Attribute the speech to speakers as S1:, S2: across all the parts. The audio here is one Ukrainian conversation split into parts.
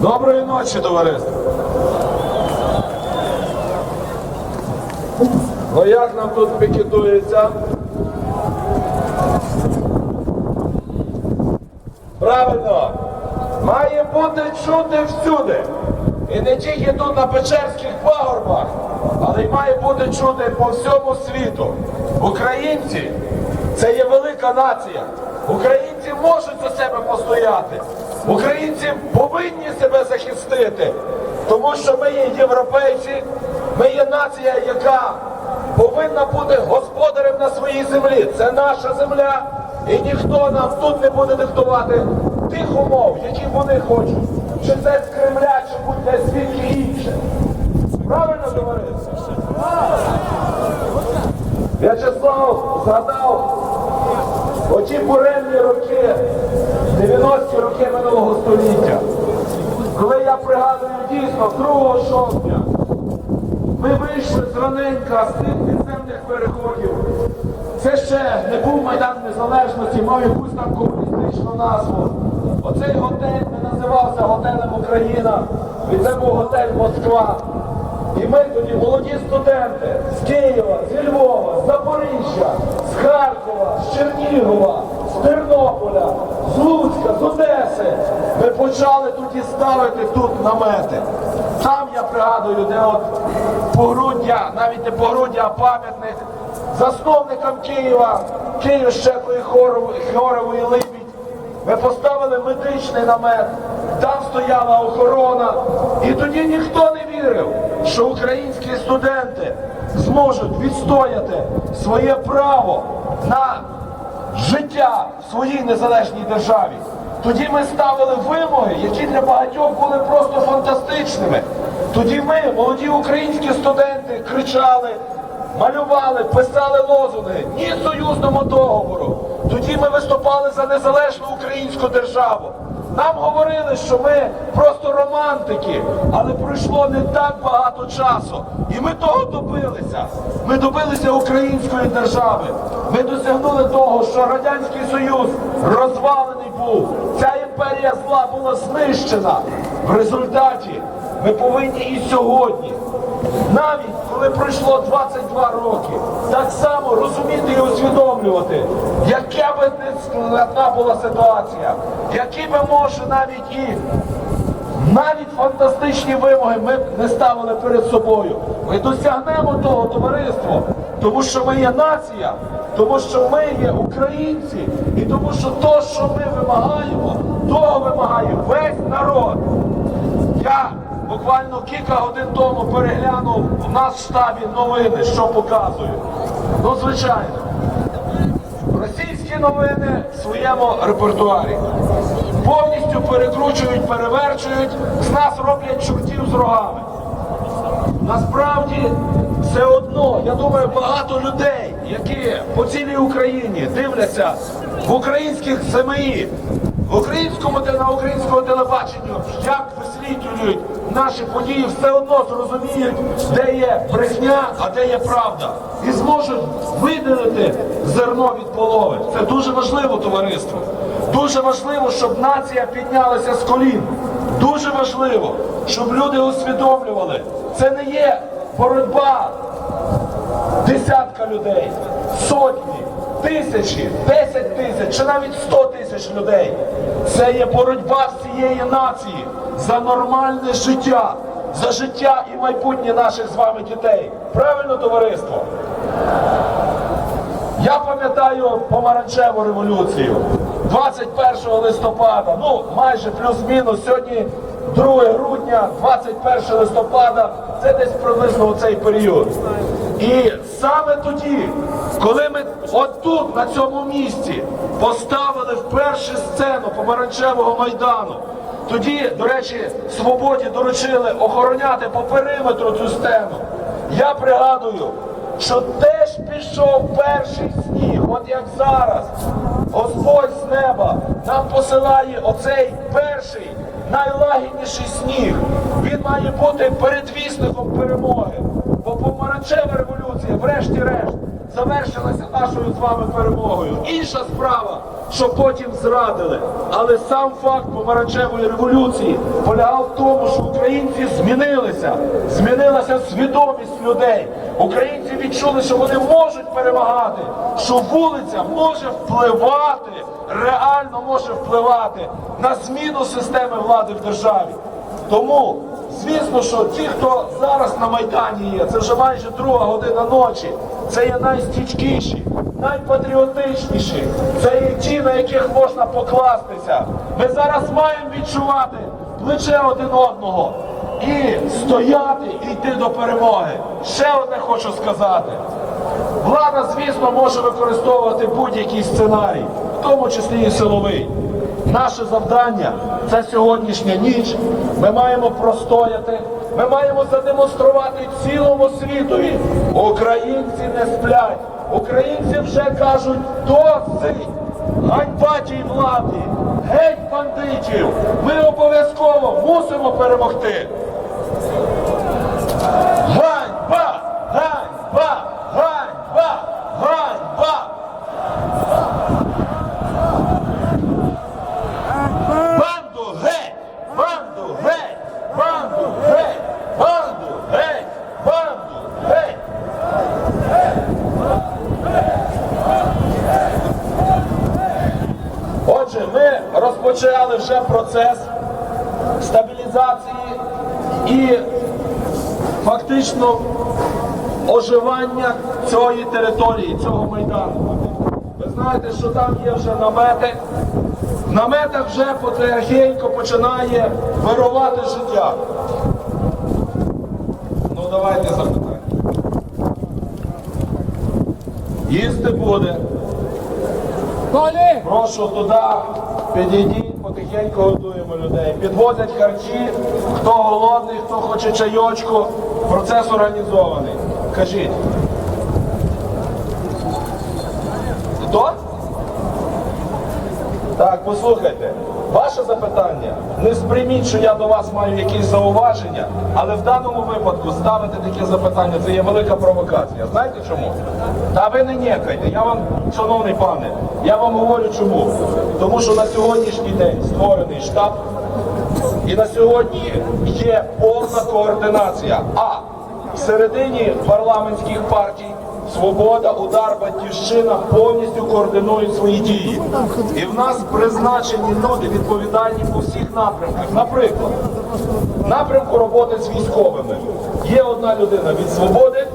S1: Доброї ночі, товариство. Ну як нам тут пікетується? Правильно, має бути чути всюди. І не тільки тут на Печерських пагорбах, але й має бути чути по всьому світу. Українці це є велика нація. Українці можуть за себе постояти. Українці повинні себе захистити, тому що ми є європейці, ми є нація, яка повинна бути господарем на своїй землі. Це наша земля, і ніхто нам тут не буде диктувати тих умов, які вони хочуть. Чи це з Кремля, чи будь-де звідки інше. Правильно товариство? В'ячеслав згадав оті буремні роки, 90-ті роки минулого століття, коли я пригадую дійсно 2 жовтня, ми вийшли з раненька з тих підземних переходів. Це ще не був Майдан Незалежності, мав якусь там комуністичну назву. Оцей готель не називався готелем Україна, і це був готель Москва. І ми тоді молоді студенти з Києва, з Львова, з Запоріжжя, з Харкова, з Чернігова, з Тернополя, Луцька, з Одеси. Ми почали тоді ставити тут намети. Там я пригадую, де от погруддя, навіть не погруддя, а пам'ятник засновникам Києва, Хорової, Хорової Либідь. Ми поставили медичний намет, там стояла охорона. І тоді ніхто не вірив, що українські студенти зможуть відстояти своє право на життя в своїй незалежній державі. Тоді ми ставили вимоги, які для багатьох були просто фантастичними. Тоді ми, молоді українські студенти, кричали, малювали, писали лозунги ні союзному договору. Тоді ми виступали за незалежну українську державу. Нам говорили, що ми просто романтики, але пройшло не так багато часу. І ми того добилися. Ми добилися української держави. Ми досягнули того, що Радянський Союз розвалений був. Ця імперія зла була знищена. В результаті ми повинні і сьогодні навіть коли пройшло 22 роки, так само розуміти і усвідомлювати, яка би складна була ситуація, які би може навіть і навіть фантастичні вимоги ми б не ставили перед собою. Ми досягнемо того товариство, тому що ми є нація, тому що ми є українці, і тому що то, що ми вимагаємо, того вимагає весь народ. Я буквально кілька годин тому переглянув у нас в штабі новини, що показують. Ну, звичайно, російські новини в своєму репертуарі повністю перекручують, переверчують, з нас роблять чортів з рогами. Насправді все одно, я думаю, багато людей, які по цілій Україні дивляться в українських ЗМІ, в українському на українському телебаченню, як висвітлюють наші події, все одно зрозуміють, де є брехня, а де є правда, і зможуть виділити зерно від полови. Це дуже важливо, товариство. Дуже важливо, щоб нація піднялася з колін. Дуже важливо, щоб люди усвідомлювали, це не є боротьба десятка людей, сотні, тисячі, десять тисяч чи навіть сто тисяч людей. Це є боротьба всієї нації за нормальне життя, за життя і майбутнє наших з вами дітей. Правильно, товариство? Я пам'ятаю помаранчеву революцію 21 листопада, ну майже плюс-мінус, сьогодні 2 грудня, 21 листопада, це десь приблизно у цей період. І саме тоді, коли ми отут, на цьому місці, поставили вперше сцену помаранчевого майдану, тоді, до речі, свободі доручили охороняти по периметру цю стену. Я пригадую, що теж пішов перший сніг, от як зараз. Господь з неба нам посилає оцей перший найлагідніший сніг. Він має бути передвісником перемоги. Бо помаранчева революція, врешті-решт, завершилася нашою з вами перемогою. Інша справа, що потім зрадили. Але сам факт помаранчевої революції полягав в тому, що українці змінилися, змінилася свідомість людей. Українці відчули, що вони можуть перемагати, що вулиця може впливати, реально може впливати на зміну системи влади в державі. Тому, звісно, що ті, хто зараз на Майдані є, це вже майже друга година ночі, це є найстічкіші, найпатріотичніші, це є ті, на яких можна покластися. Ми зараз маємо відчувати плече один одного і стояти і йти до перемоги. Ще одне хочу сказати. Влада, звісно, може використовувати будь-який сценарій, в тому числі і силовий. Наше завдання це сьогоднішня ніч. Ми маємо простояти. Ми маємо задемонструвати цілому світові. Українці не сплять. Українці вже кажуть досить. Ганьба тій владі, геть бандитів. Ми обов'язково мусимо перемогти. Ганьба! Ганьба! Ганьба! Ганьба! Банду геть! Банду геть! Банду геть! Банду геть! Банду геть! Отже, ми розпочали вже процес стабілізації і фактично оживання цієї території, цього майдану. Ви знаєте, що там є вже намети. В наметах вже потихеньку починає вирувати життя. Ну давайте запитання. Їсти буде.
S2: Коли?
S1: Прошу туди, підійдіть, потихеньку годуємо людей. Підвозять харчі, хто голодний, хто хоче чайочку. Процес організований. Кажіть. Хто? Так, послухайте. Ваше запитання. Не сприйміть, що я до вас маю якісь зауваження, але в даному випадку ставити таке запитання це є велика провокація. Знаєте чому? Та ви не нєкайте. Я вам, шановний пане, я вам говорю чому. Тому що на сьогоднішній день створений штаб, і на сьогодні є повна координація. А всередині парламентських партій Свобода, удар, батьківщина повністю координують свої дії. І в нас призначені люди відповідальні по всіх напрямках. Наприклад, напрямку роботи з військовими. Є одна людина від свободи,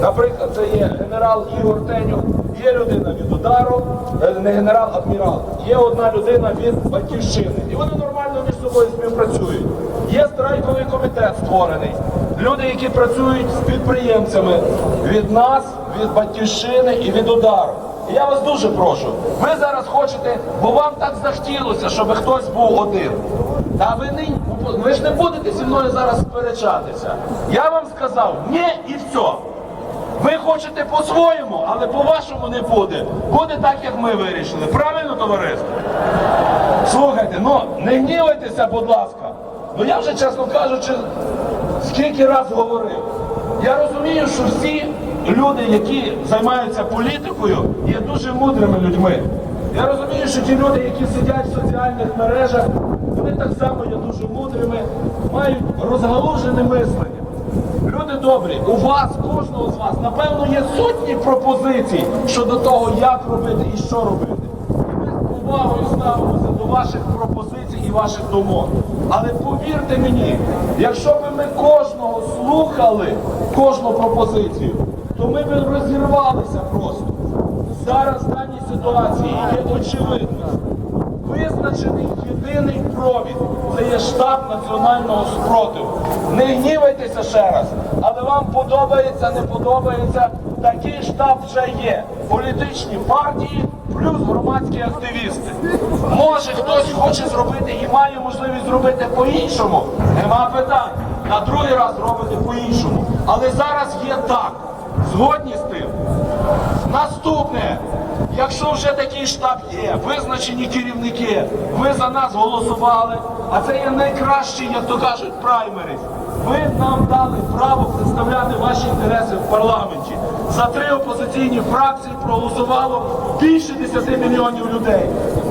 S1: Наприклад, це є генерал Ігор Тенюк, є людина від удару, е, не генерал, адмірал. Є одна людина від батьківщини. І вони нормально між собою співпрацюють. Є страйковий комітет створений. Люди, які працюють з підприємцями від нас, від батьківщини і від удару. І я вас дуже прошу. Ви зараз хочете, бо вам так захотілося, щоб хтось був один. Та ви не ви ж не будете зі мною зараз сперечатися. Я вам сказав ні і все. Ви хочете по-своєму, але по-вашому не буде. Буде так, як ми вирішили. Правильно, товариство? Слухайте, ну не гнівайтеся, будь ласка. Ну я вже, чесно кажучи, скільки раз говорив. Я розумію, що всі люди, які займаються політикою, є дуже мудрими людьми. Я розумію, що ті люди, які сидять в соціальних мережах, вони так само є дуже мудрими, мають розгалужене мислення. Люди добрі, у вас, кожного з вас, напевно, є сотні пропозицій щодо того, як робити і що робити. І ми з повагою ставимося до ваших пропозицій і ваших думок. Але повірте мені, якщо б ми кожного слухали, кожну пропозицію, то ми б розірвалися просто. Зараз в даній ситуації є очевидно. Визначений єдиний провід це є штаб національного спротиву. Не гнівайтеся ще раз, але вам подобається, не подобається. Такий штаб вже є. Політичні партії плюс громадські активісти. Може хтось хоче зробити і має можливість зробити по-іншому. Нема питань. На другий раз робити по-іншому. Але зараз є так. Згодні з тим. Наступне, якщо вже такий штаб є, визначені керівники, ви за нас голосували, а це є найкращий, як то кажуть, праймерис. ви нам дали право представляти ваші інтереси в парламенті. За три опозиційні фракції проголосувало більше 10 мільйонів людей.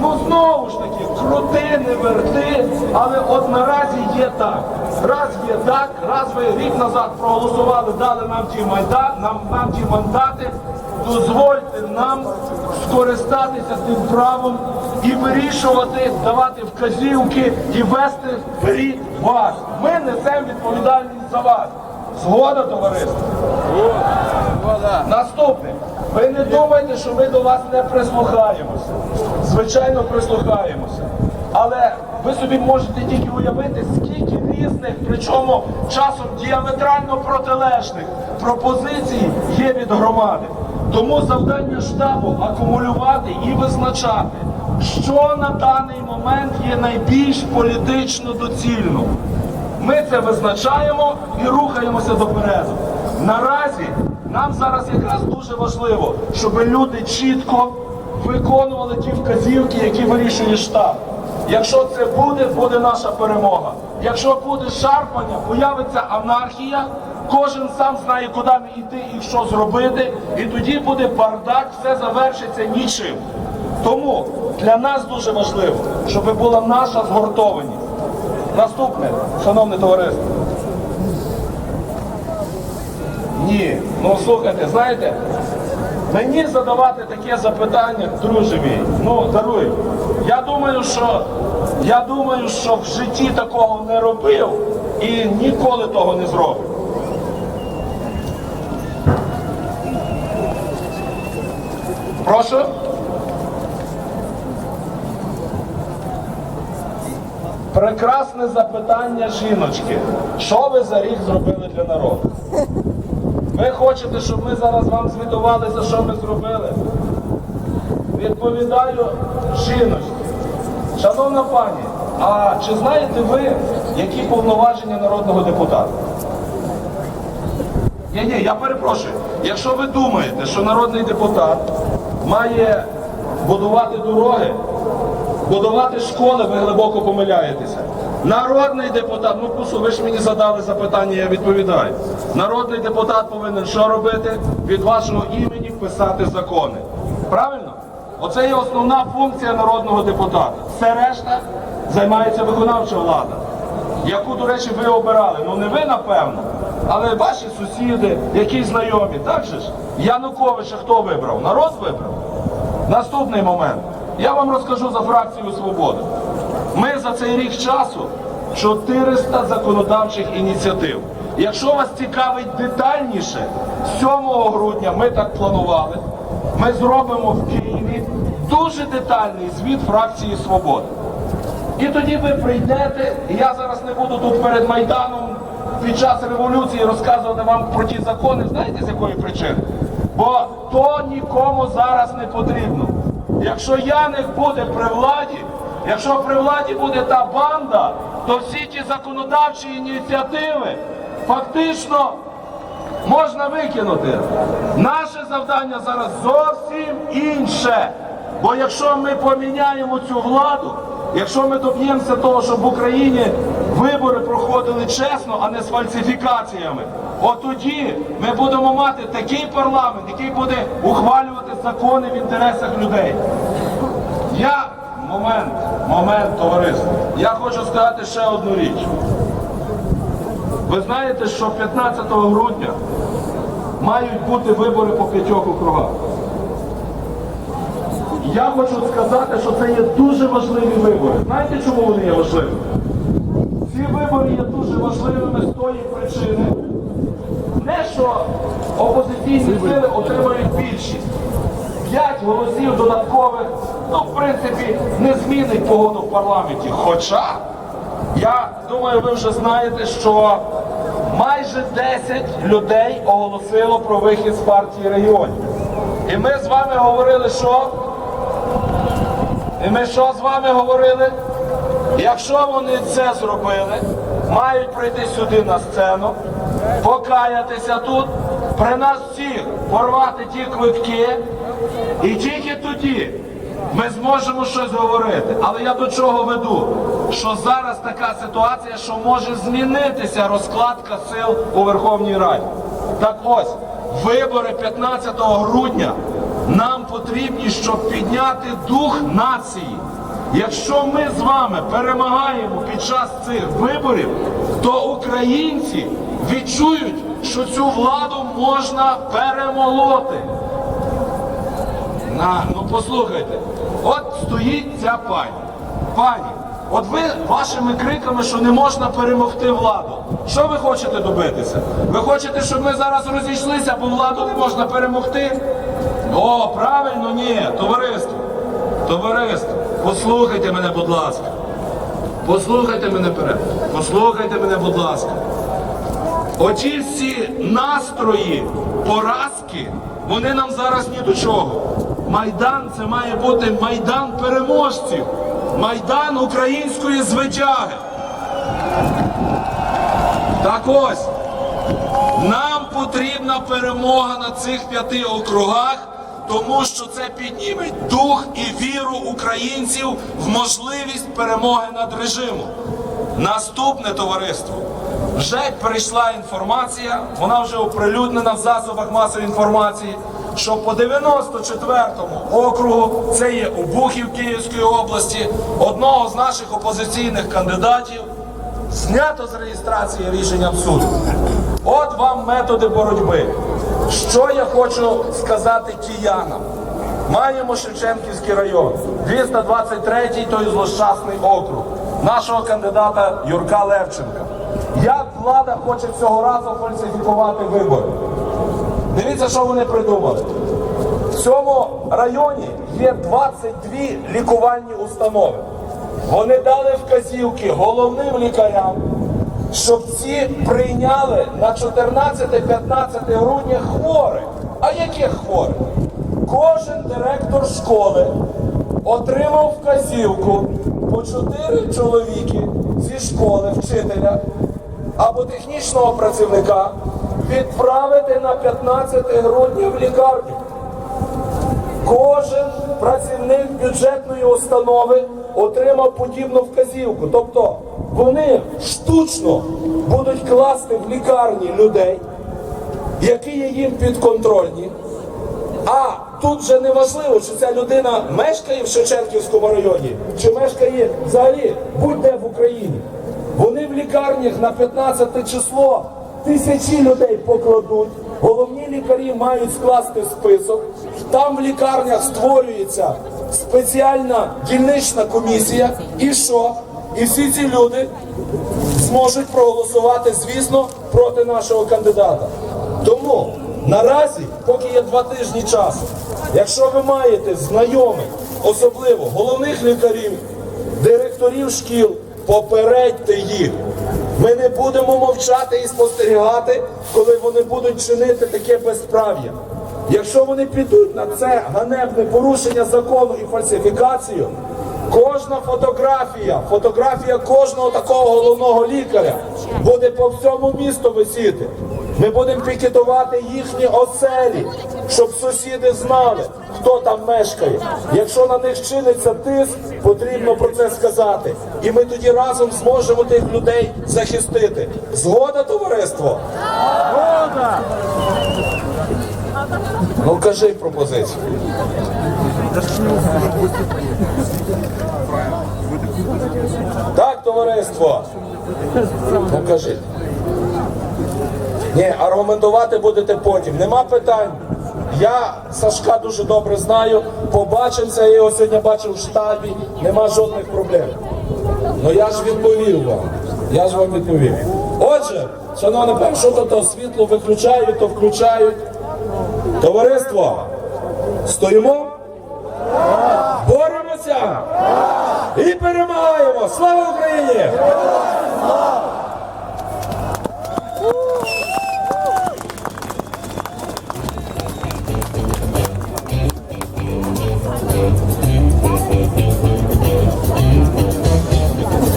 S1: Ну знову ж таки, крути, не верти, але от наразі є так. Раз є так, раз ви рік назад проголосували, дали нам ті майда, нам, нам ті мандати, дозвольте нам скористатися тим правом і вирішувати, давати вказівки і вести вперед вас. Ми несемо відповідальність за вас. Згода, товариство? Наступне. Ви не думайте, що ми до вас не прислухаємося. Звичайно, прислухаємося. Але ви собі можете тільки уявити, скільки різних, причому часом діаметрально протилежних пропозицій є від громади. Тому завдання штабу акумулювати і визначати, що на даний момент є найбільш політично доцільно. Ми це визначаємо і рухаємося допереду. Наразі нам зараз якраз дуже важливо, щоб люди чітко виконували ті вказівки, які вирішує штаб. Якщо це буде, буде наша перемога. Якщо буде шарпання, появиться анархія, кожен сам знає, куди йти і що зробити, і тоді буде бардак, все завершиться нічим. Тому для нас дуже важливо, щоб була наша згуртованість. Наступне, шановне товариство. Ні, ну слухайте, знаєте, мені задавати таке запитання, друже мій, ну даруй. Я думаю, що я думаю, що в житті такого не робив і ніколи того не зроблю. Прошу. Прекрасне запитання жіночки. Що ви за рік зробили для народу? Ви хочете, щоб ми зараз вам звітували, за що ми зробили? Відповідаю жіночці. Шановна пані, а чи знаєте ви, які повноваження народного депутата? Ні, ні, я перепрошую. Якщо ви думаєте, що народний депутат має будувати дороги, будувати школи, ви глибоко помиляєтеся. Народний депутат, ну послухай, ви ж мені задали запитання, я відповідаю. Народний депутат повинен що робити? Від вашого імені писати закони. Правильно? Оце є основна функція народного депутата. Все решта займається виконавча влада, яку, до речі, ви обирали. Ну не ви, напевно, але ваші сусіди, які знайомі. Так же ж? Януковича хто вибрав? Народ вибрав. Наступний момент. Я вам розкажу за фракцію Свобода. Ми за цей рік часу 400 законодавчих ініціатив. Якщо вас цікавить детальніше, 7 грудня ми так планували. Ми зробимо в Києві дуже детальний звіт фракції Свобода. І тоді ви прийдете, і я зараз не буду тут перед Майданом під час революції розказувати вам про ті закони, знаєте з якої причини? Бо то нікому зараз не потрібно. Якщо Яник буде при владі, якщо при владі буде та банда, то всі ті законодавчі ініціативи фактично можна викинути. Наше завдання зараз зовсім інше. Бо якщо ми поміняємо цю владу, якщо ми доб'ємося того, щоб в Україні вибори проходили чесно, а не з фальсифікаціями, от тоді ми будемо мати такий парламент, який буде ухвалювати закони в інтересах людей. Я момент, момент, товариство. Я хочу сказати ще одну річ. Ви знаєте, що 15 грудня мають бути вибори по п'ятьох округах. Я хочу сказати, що це є дуже важливі вибори. Знаєте, чому вони є важливими? Ці вибори є дуже важливими з тої причини, не що опозиційні сили отримають більшість. П'ять голосів додаткових, ну, в принципі, не змінить погоду в парламенті. Хоча, я думаю, ви вже знаєте, що майже 10 людей оголосило про вихід з партії регіонів. І ми з вами говорили, що і ми що з вами говорили? Якщо вони це зробили, мають прийти сюди на сцену, покаятися тут, при нас всіх порвати ті квитки, і тільки тоді ми зможемо щось говорити. Але я до чого веду? що зараз така ситуація, що може змінитися розкладка сил у Верховній Раді. Так ось, вибори 15 грудня нам потрібні, щоб підняти дух нації. Якщо ми з вами перемагаємо під час цих виборів, то українці відчують, що цю владу можна перемолоти. На, ну послухайте, от стоїть ця пані. Пані, от ви вашими криками, що не можна перемогти владу. Що ви хочете добитися? Ви хочете, щоб ми зараз розійшлися, бо владу не можна перемогти? О, правильно, ні, товариство. Товариство, послухайте мене, будь ласка. Послухайте мене перед. Послухайте мене, будь ласка. Оці всі настрої поразки, вони нам зараз ні до чого. Майдан це має бути майдан переможців, майдан української звитяги. Так ось, нам потрібна перемога на цих п'яти округах, тому що це підніме дух і віру українців в можливість перемоги над режимом. Наступне товариство. Вже прийшла інформація, вона вже оприлюднена в засобах масової інформації, що по 94-му округу, це є Обухів Київської області, одного з наших опозиційних кандидатів знято з реєстрації рішенням суду. От вам методи боротьби. Що я хочу сказати киянам? Маємо Шевченківський район, 223-й той злощасний округ, нашого кандидата Юрка Левченка. Як влада хоче цього разу фальсифікувати вибори? Дивіться, що вони придумали. В цьому районі є 22 лікувальні установи. Вони дали вказівки головним лікарям, щоб ці прийняли на 14-15 грудня хворих. А яких хворих? Кожен директор школи отримав вказівку по 4 чоловіки зі школи, вчителя або технічного працівника відправити на 15 грудня в лікарню. Кожен працівник бюджетної установи отримав подібну вказівку. Тобто вони штучно будуть класти в лікарні людей, які є їм підконтрольні. А тут же не важливо, чи ця людина мешкає в Шевченківському районі, чи мешкає взагалі будь-де в Україні. Вони в лікарнях на 15 число тисячі людей покладуть. Головні лікарі мають скласти список. Там в лікарнях створюється спеціальна дільнична комісія. І що? І всі ці люди зможуть проголосувати, звісно, проти нашого кандидата. Тому наразі, поки є два тижні часу, якщо ви маєте знайомих, особливо головних лікарів, директорів шкіл, попередьте їх. Ми не будемо мовчати і спостерігати, коли вони будуть чинити таке безправ'я. Якщо вони підуть на це ганебне порушення закону і фальсифікацію, кожна фотографія, фотографія кожного такого головного лікаря буде по всьому місту висіти. Ми будемо пікетувати їхні оселі, щоб сусіди знали, хто там мешкає. Якщо на них чиниться тиск, потрібно про це сказати. І ми тоді разом зможемо тих людей захистити. Згода, товариство? Згода! Ну кажи пропозицію. Так, товариство. Ну кажи. Ні, аргументувати будете потім. Нема питань. Я Сашка дуже добре знаю. Побачимося, я його сьогодні бачив в штабі. Нема жодних проблем. Ну я ж відповів вам. Я ж вам відповів. Отже, шановне що то, то світло виключають, то включають. Товариство, стоїмо, боремося і перемагаємо! Слава Україні!